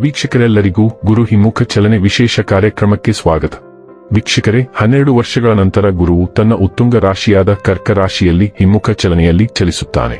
ವೀಕ್ಷಕರೆಲ್ಲರಿಗೂ ಗುರು ಹಿಮ್ಮುಖ ಚಲನೆ ವಿಶೇಷ ಕಾರ್ಯಕ್ರಮಕ್ಕೆ ಸ್ವಾಗತ. ವೀಕ್ಷಕರೇ, ಹನ್ನೆರಡು ವರ್ಷಗಳ ನಂತರ ಗುರುವು ತನ್ನ ಉತ್ತುಂಗ ರಾಶಿಯಾದ ಕರ್ಕ ರಾಶಿಯಲ್ಲಿ ಹಿಮ್ಮುಖ ಚಲನೆಯಲ್ಲಿ ಚಲಿಸುತ್ತಾನೆ.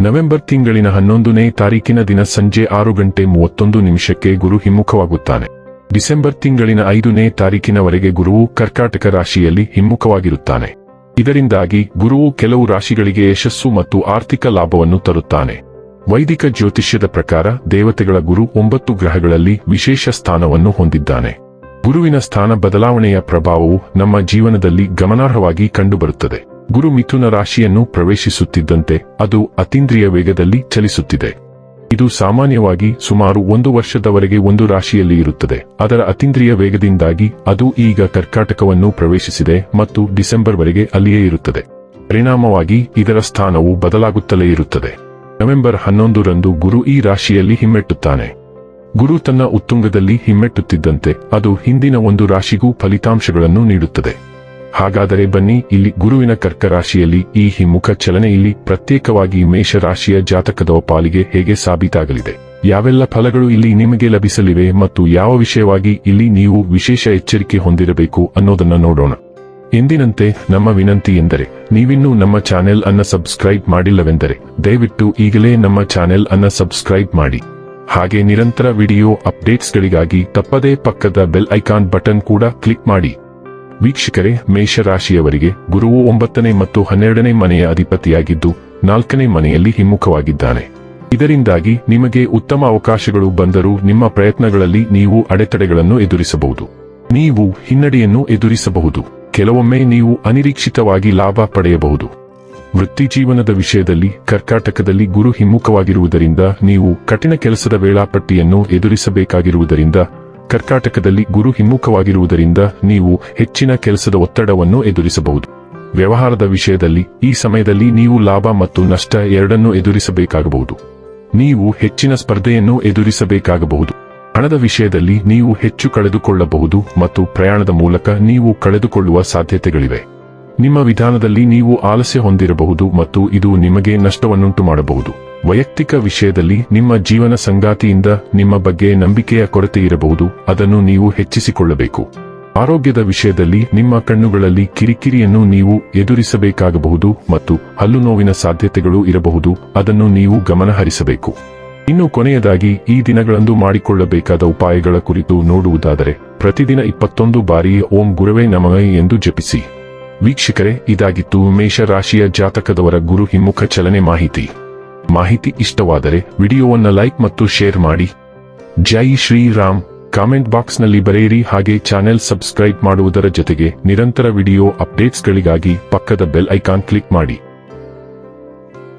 ನವೆಂಬರ್ ತಿಂಗಳಿನ ಹನ್ನೊಂದನೇ ತಾರೀಕಿನ ದಿನ ಸಂಜೆ ಆರು ಗಂಟೆ ಮೂವತ್ತೊಂದು ನಿಮಿಷಕ್ಕೆ ಗುರು ಹಿಮ್ಮುಖವಾಗುತ್ತಾನೆ ಡಿಸೆಂಬರ್ ತಿಂಗಳಿನ ಐದನೇ ತಾರೀಕಿನವರೆಗೆ ಗುರುವು ಕರ್ಕಾಟಕ ರಾಶಿಯಲ್ಲಿ ಹಿಮ್ಮುಖವಾಗಿರುತ್ತಾನೆ ಇದರಿಂದಾಗಿ ಗುರುವು ಕೆಲವು ರಾಶಿಗಳಿಗೆ ಯಶಸ್ಸು ಮತ್ತು ಆರ್ಥಿಕ ಲಾಭವನ್ನು ತರುತ್ತಾನೆ. ವೈದಿಕ ಜ್ಯೋತಿಷ್ಯದ ಪ್ರಕಾರ ದೇವತೆಗಳ ಗುರು ಒಂಬತ್ತು ಗ್ರಹಗಳಲ್ಲಿ ವಿಶೇಷ ಸ್ಥಾನವನ್ನು ಹೊಂದಿದ್ದಾನೆ. ಗುರುವಿನ ಸ್ಥಾನ ಬದಲಾವಣೆಯ ಪ್ರಭಾವವು ನಮ್ಮ ಜೀವನದಲ್ಲಿ ಗಮನಾರ್ಹವಾಗಿ ಕಂಡುಬರುತ್ತದೆ. ಗುರು ಮಿಥುನ ರಾಶಿಯನ್ನು ಪ್ರವೇಶಿಸುತ್ತಿದ್ದಂತೆ ಅದು ಅತೀಂದ್ರಿಯ ವೇಗದಲ್ಲಿ ಚಲಿಸುತ್ತಿದೆ. ಇದು ಸಾಮಾನ್ಯವಾಗಿ ಸುಮಾರು ಒಂದು ವರ್ಷದವರೆಗೆ ಒಂದು ರಾಶಿಯಲ್ಲಿ ಇರುತ್ತದೆ. ಅದರ ಅತೀಂದ್ರಿಯ ವೇಗದಿಂದಾಗಿ ಅದು ಈಗ ಕರ್ಕಾಟಕವನ್ನು ಪ್ರವೇಶಿಸಿದೆ ಮತ್ತು ಡಿಸೆಂಬರ್ವರೆಗೆ ಅಲ್ಲಿಯೇ ಇರುತ್ತದೆ. ಪರಿಣಾಮವಾಗಿ ಇದರ ಸ್ಥಾನವು ಬದಲಾಗುತ್ತಲೇ ಇರುತ್ತದೆ. ನವೆಂಬರ್ ಹನ್ನೊಂದರಂದು ಗುರು ಈ ರಾಶಿಯಲ್ಲಿ ಹಿಮ್ಮೆಟ್ಟುತ್ತಾನೆ. ಗುರು ತನ್ನ ಉತ್ತುಂಗದಲ್ಲಿ ಹಿಮ್ಮೆಟ್ಟುತ್ತಿದ್ದಂತೆ ಅದು ಹಿಂದಿನ ಒಂದು ರಾಶಿಗೂ ಫಲಿತಾಂಶಗಳನ್ನು ನೀಡುತ್ತದೆ. ಹಾಗಾದರೆ ಬನ್ನಿ, ಇಲ್ಲಿ ಗುರುವಿನ ಕರ್ಕ ರಾಶಿಯಲ್ಲಿ ಈ ಹಿಮ್ಮುಖ ಚಲನೆ ಇಲ್ಲಿ ಪ್ರತ್ಯೇಕವಾಗಿ ಮೇಷ ರಾಶಿಯ ಜಾತಕದ ಪಾಲಿಗೆ ಹೇಗೆ ಸಾಬೀತಾಗಲಿದೆ? ಯಾವೆಲ್ಲ ಫಲಗಳು ಇಲ್ಲಿ ನಿಮಗೆ ಲಭಿಸಲಿವೆ ಮತ್ತು ಯಾವ ವಿಷಯವಾಗಿ ಇಲ್ಲಿ ನೀವು ವಿಶೇಷ ಎಚ್ಚರಿಕೆ ಹೊಂದಿರಬೇಕು ಅನ್ನೋದನ್ನ ನೋಡೋಣ. ಎಂದಿನಂತೆ ನಮ್ಮ ವಿನಂತಿ ಎಂದರೆ, ನೀವಿನ್ನೂ ನಮ್ಮ ಚಾನೆಲ್ ಅನ್ನ ಸಬ್ಸ್ಕ್ರೈಬ್ ಮಾಡಿಲ್ಲವೆಂದರೆ, ದಯವಿಟ್ಟು ಈಗಲೇ ನಮ್ಮ ಚಾನೆಲ್ ಅನ್ನ ಸಬ್ಸ್ಕ್ರೈಬ್ ಮಾಡಿ. ಹಾಗೆ ನಿರಂತರ ವಿಡಿಯೋ ಅಪ್ಡೇಟ್ಸ್ಗಳಿಗಾಗಿ ತಪ್ಪದೇ ಪಕ್ಕದ ಬೆಲ್ ಐಕಾನ್ ಬಟನ್ ಕೂಡ ಕ್ಲಿಕ್ ಮಾಡಿ. ವೀಕ್ಷಕರೇ, ಮೇಷರಾಶಿಯವರಿಗೆ ಗುರುವು ಒಂಬತ್ತನೇ ಮತ್ತು ಹನ್ನೆರಡನೇ ಮನೆಯ ಅಧಿಪತಿಯಾಗಿದ್ದು, ನಾಲ್ಕನೇ ಮನೆಯಲ್ಲಿ ಹಿಮ್ಮುಖವಾಗಿದ್ದಾನೆ. ಇದರಿಂದಾಗಿ ನಿಮಗೆ ಉತ್ತಮ ಅವಕಾಶಗಳು ಬಂದರೂ ನಿಮ್ಮ ಪ್ರಯತ್ನಗಳಲ್ಲಿ ನೀವು ಅಡೆತಡೆಗಳನ್ನು ಎದುರಿಸಬಹುದು. ನೀವು ಹಿನ್ನಡೆಯನ್ನು ಎದುರಿಸಬಹುದು. ಕೆಲವೊಮ್ಮೆ ನೀವು ಅನಿರೀಕ್ಷಿತವಾಗಿ ಲಾಭ ಪಡೆಯಬಹುದು. ವೃತ್ತಿ ಜೀವನದ ವಿಷಯದಲ್ಲಿ ಕರ್ಕಾಟಕದಲ್ಲಿ ಗುರು ಹಿಮ್ಮುಖವಾಗಿರುವುದರಿಂದ ನೀವು ಕಠಿಣ ಕೆಲಸದ ವೇಳಾಪಟ್ಟಿಯನ್ನು ಎದುರಿಸಬೇಕಾಗಿರುವುದರಿಂದ, ಕರ್ಕಾಟಕದಲ್ಲಿ ಗುರು ಹಿಮ್ಮುಖವಾಗಿರುವುದರಿಂದ ನೀವು ಹೆಚ್ಚಿನ ಕೆಲಸದ ಒತ್ತಡವನ್ನು ಎದುರಿಸಬಹುದು. ವ್ಯವಹಾರದ ವಿಷಯದಲ್ಲಿ ಈ ಸಮಯದಲ್ಲಿ ನೀವು ಲಾಭ ಮತ್ತು ನಷ್ಟ ಎರಡನ್ನೂ ಎದುರಿಸಬೇಕಾಗಬಹುದು. ನೀವು ಹೆಚ್ಚಿನ ಸ್ಪರ್ಧೆಯನ್ನು ಎದುರಿಸಬೇಕಾಗಬಹುದು. ಹಣದ ವಿಷಯದಲ್ಲಿ ನೀವು ಹೆಚ್ಚು ಕಳೆದುಕೊಳ್ಳಬಹುದು ಮತ್ತು ಪ್ರಯಾಣದ ಮೂಲಕ ನೀವು ಕಳೆದುಕೊಳ್ಳುವ ಸಾಧ್ಯತೆಗಳಿವೆ. ನಿಮ್ಮ ವಿಧಾನದಲ್ಲಿ ನೀವು ಆಲಸ್ಯ ಹೊಂದಿರಬಹುದು ಮತ್ತು ಇದು ನಿಮಗೆ ನಷ್ಟವನ್ನುಂಟು ಮಾಡಬಹುದು ವೈಯಕ್ತಿಕ ವಿಷಯದಲ್ಲಿ ನಿಮ್ಮ ಜೀವನ ಸಂಗಾತಿಯಿಂದ ನಿಮ್ಮ ಬಗ್ಗೆ ನಂಬಿಕೆಯ ಕೊರತೆ ಇರಬಹುದು, ಅದನ್ನು ನೀವು ಹೆಚ್ಚಿಸಿಕೊಳ್ಳಬೇಕು. ಆರೋಗ್ಯದ ವಿಷಯದಲ್ಲಿ ನಿಮ್ಮ ಕಣ್ಣುಗಳಲ್ಲಿ ಕಿರಿಕಿರಿಯನ್ನು ನೀವು ಎದುರಿಸಬೇಕಾಗಬಹುದು ಮತ್ತು ಹಲ್ಲು ನೋವಿನ ಸಾಧ್ಯತೆಗಳು ಇರಬಹುದು, ಅದನ್ನು ನೀವು ಗಮನಹರಿಸಬೇಕು. ಇನ್ನು ಕೊನೆಯದಾಗಿ ಈ ದಿನಗಳಂದು ಮಾಡಿಕೊಳ್ಳಬೇಕಾದ ಉಪಾಯಗಳ ಕುರಿತು ನೋಡುವುದಾದರೆ, ಪ್ರತಿದಿನ ಇಪ್ಪತ್ತೊಂದು ಬಾರಿ ಓಂ ಗುರುವೇ ನಮಃ ಎಂದು ಜಪಿಸಿ. ವೀಕ್ಷಕರೇ, ಇದಾಗಿತ್ತು ಮೇಷರಾಶಿಯ ಜಾತಕದವರ ಗುರು ಹಿಮ್ಮುಖ ಚಲನೆ ಮಾಹಿತಿ. ಮಾಹಿತಿ ಇಷ್ಟವಾದರೆ ವಿಡಿಯೋವನ್ನು ಲೈಕ್ ಮತ್ತು ಶೇರ್ ಮಾಡಿ. ಜೈ ಶ್ರೀರಾಮ್. ಕಾಮೆಂಟ್ ಬಾಕ್ಸ್ನಲ್ಲಿ ಬರೆಯಿರಿ ಹಾಗೆ ಚಾನೆಲ್ ಸಬ್ಸ್ಕ್ರೈಬ್ ಮಾಡುವುದರ ಜೊತೆಗೆ ನಿರಂತರ ವಿಡಿಯೋ ಅಪ್ಡೇಟ್ಸ್ಗಳಿಗಾಗಿ ಪಕ್ಕದ ಬೆಲ್ ಐಕಾನ್ ಕ್ಲಿಕ್ ಮಾಡಿ.